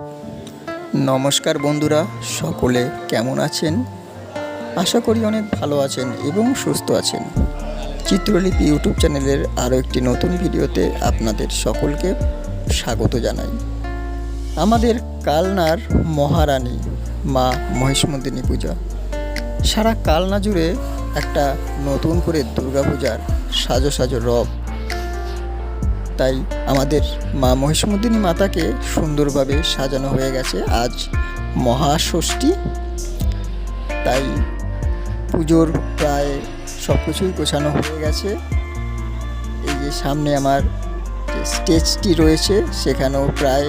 নমস্কার বন্ধুরা, সকলে কেমন আছেন? আশা করি অনেক ভালো আছেন এবং সুস্থ আছেন। চিত্রলিপি ইউটিউব চ্যানেলের আরও একটি নতুন ভিডিওতে আপনাদের সকলকে স্বাগত জানাই। আমাদের কালনার মহারানী, মা মহিষমন্দিনী পূজা। সারা কালনা জুড়ে একটা নতুন করে দুর্গাপূজার সাজো সাজো রব তাই আমাদের মা মহিষমর্দিনী মাতাকে সুন্দরভাবে সাজানো হয়ে গেছে আজ মহাষষ্ঠী। তাই পুজোর প্রায় সব কিছুই গোছানো হয়ে গেছে। এই যে সামনে আমার স্টেজটি রয়েছে, সেখানেও প্রায়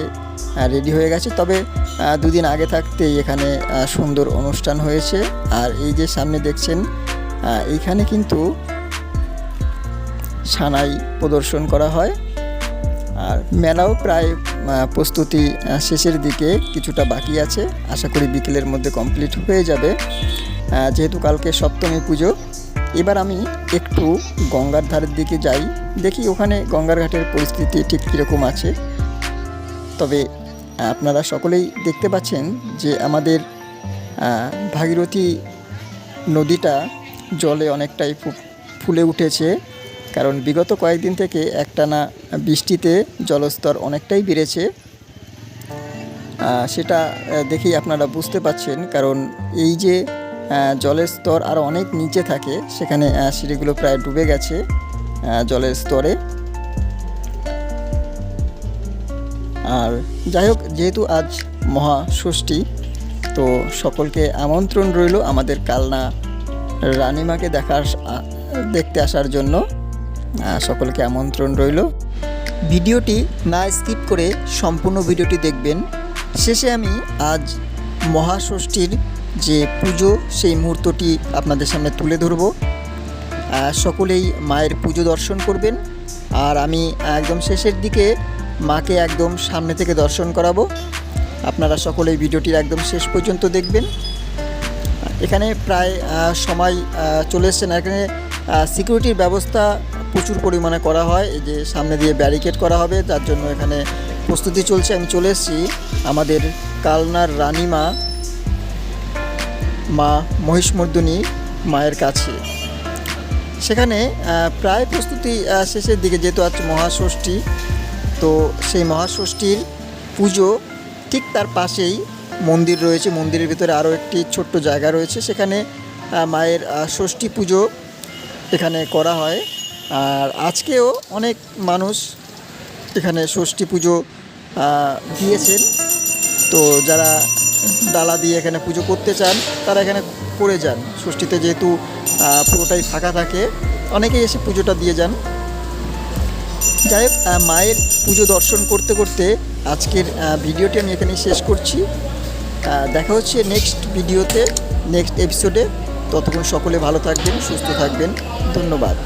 রেডি হয়ে গেছে। তবে দুদিন আগে থাকতেই এখানে সুন্দর অনুষ্ঠান হয়েছে। আর এই যে সামনে দেখছেন এইখানে কিন্তু সানাই প্রদর্শন করা হয়। আর মেলাও প্রায় প্রস্তুতি শেষের দিকে কিছুটা বাকি আছে। আশা করি বিকেলের মধ্যে কমপ্লিট হয়ে যাবে। যেহেতু কালকে সপ্তমী পুজো, এবার আমি একটু গঙ্গার ধারের দিকে যাই। দেখি ওখানে গঙ্গার ঘাটের পরিস্থিতি ঠিক কীরকম আছে। তবে আপনারা সকলেই দেখতে পাচ্ছেন যে আমাদের ভাগীরথী নদীটা জলে অনেকটাই ফুলে উঠেছে। কারণ বিগত কয়েকদিন থেকে একটানা বৃষ্টিতে জলস্তর অনেকটাই বেড়েছে। সেটা দেখেই আপনারা বুঝতে পাচ্ছেন কারণ এই যে জলের স্তর আরও অনেক নিচে থাকে, সেখানে সিঁড়িগুলো প্রায় ডুবে গেছে জলের স্তরে। আর যাই হোক, যেহেতু আজ মহাষষ্ঠী তো সকলকে আমন্ত্রণ রইল আমাদের কালনা রানীমাকে দেখার দেখতে আসার জন্য। সকলকে আমন্ত্রণ রইল। ভিডিওটি না স্কিপ করে সম্পূর্ণ ভিডিওটি দেখবেন। শেষে আমি আজ মহাষষ্ঠীর যে পুজো, সেই মুহূর্তটি আপনাদের সামনে তুলে ধরব। সকলেই মায়ের পুজো দর্শন করবেন। আর আমি একদম শেষের দিকে মাকে একদম সামনে থেকে দর্শন করাবো। আপনারা সকলেই ভিডিওটির একদম শেষ পর্যন্ত দেখবেন। এখানে প্রায় সময় চলে এসছেন। এখানে সিকিউরিটির ব্যবস্থা প্রচুর পরিমাণে করা হয়। এই যে সামনে দিয়ে ব্যারিকেড করা হবে, যার জন্য এখানে প্রস্তুতি চলছে। আমি চলে এসেছি আমাদের কালনার রানীমা, মা মহিষমর্দিনী মায়ের কাছে। সেখানে প্রায় প্রস্তুতি শেষের দিকে যেহেতু আছে মহাষষ্ঠী, তো সেই মহাষষ্ঠীর পুজো ঠিক তার পাশেই মন্দির রয়েছে। মন্দিরের ভিতরে আরও একটি ছোট্ট জায়গা রয়েছে। সেখানে মায়ের ষষ্ঠী পুজো এখানে করা হয়। আর আজকেও অনেক মানুষ এখানে ষষ্ঠী পুজো দিয়েছেন। তো যারা ডালা দিয়ে এখানে পুজো করতে চান, তারা এখানে করে যান। ষষ্ঠীতে যেহেতু পুরোটাই ফাঁকা থাকে, অনেকেই এসে পুজোটা দিয়ে যান। যাই হোক মায়ের পুজো দর্শন করতে করতে আজকের ভিডিওটি আমি এখানে শেষ করছি। দেখা হচ্ছে নেক্সট ভিডিওতে নেক্সট এপিসোডে ততক্ষণ সকলে ভালো থাকবেন, সুস্থ থাকবেন। ধন্যবাদ।